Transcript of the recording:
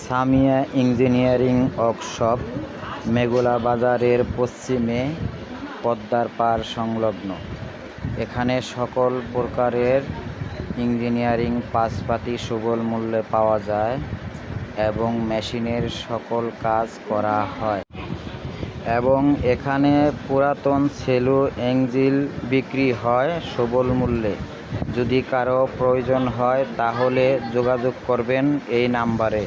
Samia engineering workshop, মেঘলা বাজারের পশ্চিমে পদ্মার পাড় সংলগ্ন। এখানে সকল প্রকারের ইঞ্জিনিয়ারিং পাসপাতি সুলভ মূল্যে পাওয়া যায় এবং মেশিনের সকল কাজ করা হয়। এবং এখানে পুরাতন সেলু এঞ্জিল বিক্রি হয় সুবল মূল্যে। যদি কারও প্রয়োজন হয় তাহলে যোগাযোগ করবেন এই নাম্বারে।